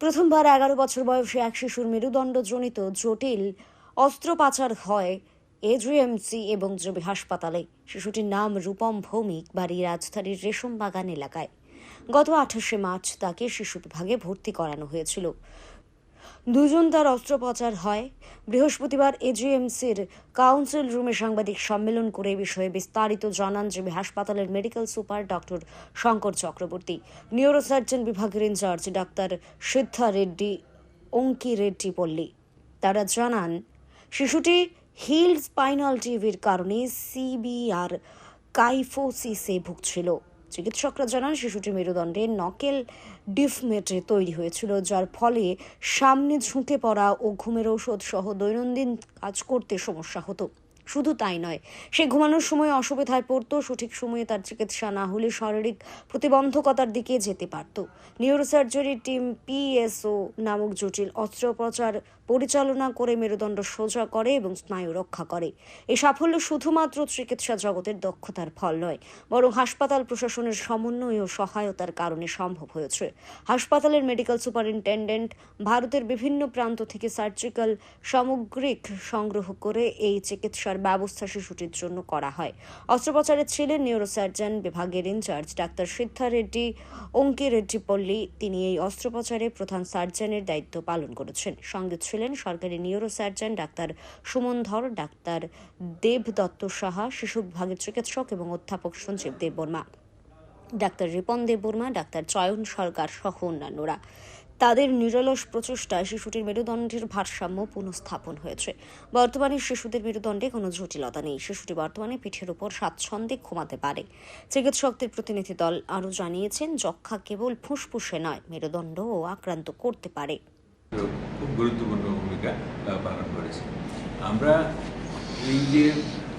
প্রথমবার এগারো বছর বয়সে এক শিশুর মেরুদণ্ডজনিত জটিল অস্ত্রোপাচার হয় এজিএমসি এবং জবি হাসপাতালে। শিশুটির নাম রূপম ভৌমিক, বাড়ি রাজধানীর রেশম বাগান এলাকায়। গত আঠাশে মার্চ তাকে শিশু বিভাগে ভর্তি করানো হয়েছিল। দুজন তার অস্ত্রোপচার হয়। বৃহস্পতিবার এজিএমসির কাউন্সিল রুমে সাংবাদিক সম্মেলন করে এ বিষয়ে বিস্তারিত জানান জেবি হাসপাতালের medical super doctor Shankar Chakraborty. Neurosurgeon বিভাগের ইনচার্জ ডাক্তার সিদ্ধা রেড্ডি, অঙ্কি রেড্ডি পল্লী। তারা জানান, শিশুটি হিল স্পাইনাল টিভির কারণে সিবিআর কাইফোসিসে ভুগছিল। চিকিৎসকরা জানান শিশুটি মেরুদণ্ডে নকেল ডিফমেটে তৈরি হয়েছিল, যার ফলে সামনে ঝুঁকে পড়া ও ঘুমের ঔষধ সহ দৈনন্দিন কাজ করতে সমস্যা হতো। শুধু তাই নয়, সে ঘুমানোর সময় অসুবিধায় পড়তো, সঠিক সময়ে তার চিকিৎসা না হলে শারীরিক প্রতিবন্ধকতার দিকে যেতে পারত। নিউরোসার্জারি টিম পিএসও নামক জটিল অস্ত্রোপচার পরিচালনা করে মেরুদণ্ড সোজা করে এবং স্নায়ু রক্ষা করে। এই সাফল্য শুধুমাত্র চিকিৎসা জগতের দক্ষতার ফল নয়, বরং হাসপাতাল প্রশাসনের সমন্বয় ও সহায়তার কারণে সম্ভব হয়েছে। হাসপাতালের মেডিকেল সুপারিনটেন্ডেন্ট ভারতের বিভিন্ন প্রান্ত থেকে সার্জিক্যাল সামগ্রিক সংগ্রহ করে এই চিকিৎসার ব্যবস্থা শিশুটির জন্য করা হয়। অস্ত্রোপচারে ছিলেন নিউরোসার্জন বিভাগের ইনচার্জ ডাক্তার সিদ্ধা রেড্ডি। অঙ্কি রেড্ডি পল্লী, তিনি এই অস্ত্রোপচারে প্রধান সার্জনের দায়িত্ব পালন করেছেন। সঙ্গে ছিলেন সরকারি নিউরোসার্জন ডাক্তার সুমন ধর, ডাক্তার দেব দত্ত সাহা, শিশু বিভাগের চিকিৎসক এবং অধ্যাপক সঞ্জীব দেববর্মা। ডাক্তার রিপন দেববর্মা, ডাক্তার চয়ন সরকার সহ অন্যান্যরা। তাদের নিরলস প্রচেষ্টায় শিশুটির মেরুদণ্ডের ভারসাম্য পুনঃস্থাপন হয়েছে। বর্তমানে শিশুদের মেরুদণ্ডে কোনো জটিলতা নেই। শিশুটি বর্তমানে পিঠের উপর স্বাচ্ছন্দ্যে ঘুমাতে পারে। চিকিৎসকদের প্রতিনিধি দল আরও জানিয়েছেন যক্ষা কেবল ফুসফুসে নয়, মেরুদণ্ডও আক্রান্ত করতে পারে। খুব গুরুত্বপূর্ণ ভূমিকা পালন করেছে। আমরা এই যে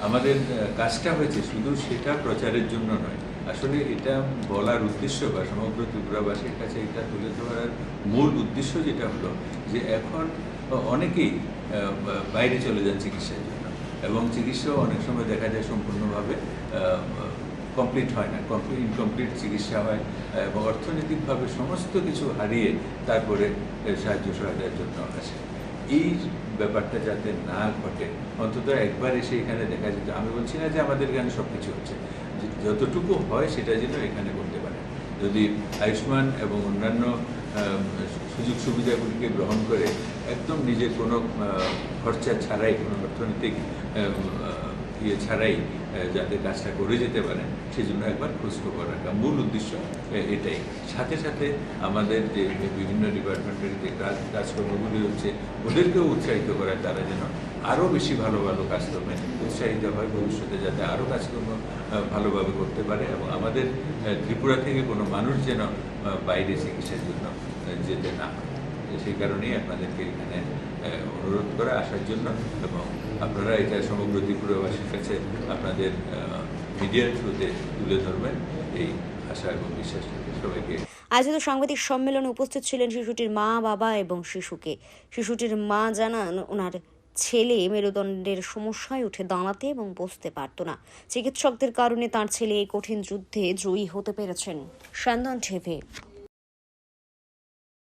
আমাদের কাজটা হয়েছে শুধু সেটা প্রচারের জন্য নয় আসলে এটা বলার উদ্দেশ্য বা সমগ্র ত্রিপুরাবাসীর কাছে এটা তুলে ধরার মূল উদ্দেশ্য যেটা হলো যে এখন অনেকেই বাইরে চলে যান চিকিৎসার জন্য এবং চিকিৎসাও অনেক সময় দেখা যায় সম্পূর্ণভাবে কমপ্লিট হয় না কমপ্লিট ইনকমপ্লিট চিকিৎসা হয়, এবং অর্থনৈতিকভাবে সমস্ত কিছু হারিয়ে তারপরে সাহায্য সহায়তার জন্য আসে। এই ব্যাপারটা যাতে না ঘটে, অন্তত একবার এসে এখানে দেখা যেত আমি বলছি না যে আমাদের এখানে সব কিছু হচ্ছে। যতটুকু হয় সেটা যেন এখানে করতে পারে। যদি আয়ুষ্মান এবং অন্যান্য সুযোগ সুবিধাগুলিকে গ্রহণ করে একদম নিজের কোনো খরচা ছাড়াই কোনো অর্থনৈতিক ইয়ে ছাড়াই যাতে কাজটা করে যেতে পারেন, সেজন্য একবার খোঁজখবর রাখা। মূল উদ্দেশ্য এটাই। সাথে সাথে আমাদের যে বিভিন্ন ডিপার্টমেন্টের যে কাজ, কাজকর্মগুলি হচ্ছে, ওদেরকেও উৎসাহিত করা তারা যেন আরও বেশি ভালো ভালো কাজকর্মে উৎসাহিত হয় ভবিষ্যতে, যাতে আরও কাজকর্ম ভালোভাবে করতে পারে এবং আমাদের ত্রিপুরা থেকে কোনো মানুষ যেন বাইরে চিকিৎসার জন্য যেতে না সেই কারণেই আপনাদেরকে এখানে অনুরোধ করা আসার জন্য এবং আপনারা এটা সমগ্র ত্রিপুরাবাসীর কাছে আপনাদের মিডিয়ার থ্রুতে তুলে ধরবেন, এই আশা এবং বিশ্বাস সবাইকে। আয়োজিত সাংবাদিক সম্মেলনে উপস্থিত ছিলেন শিশুটির মা, বাবা এবং শিশুকে। শিশুটির মা জানান, ওনার ছেলে মেরুদণ্ডের সমস্যায় উঠে দাঁড়াতে এবং বসতে পারত না। চিকিৎসকদের কারণে তার ছেলে এই কঠিন যুদ্ধে জয়ী হতে পেরেছেন। সন্ধান টিভি।